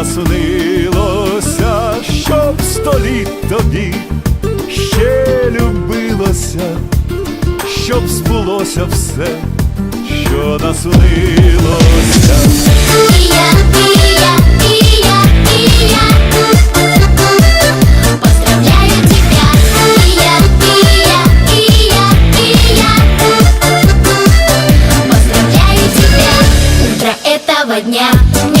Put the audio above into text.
наснилося, щоб століть тобі ще любилося, щоб збулося все, що наснилося. Поздравляю тебя, утро этого дня.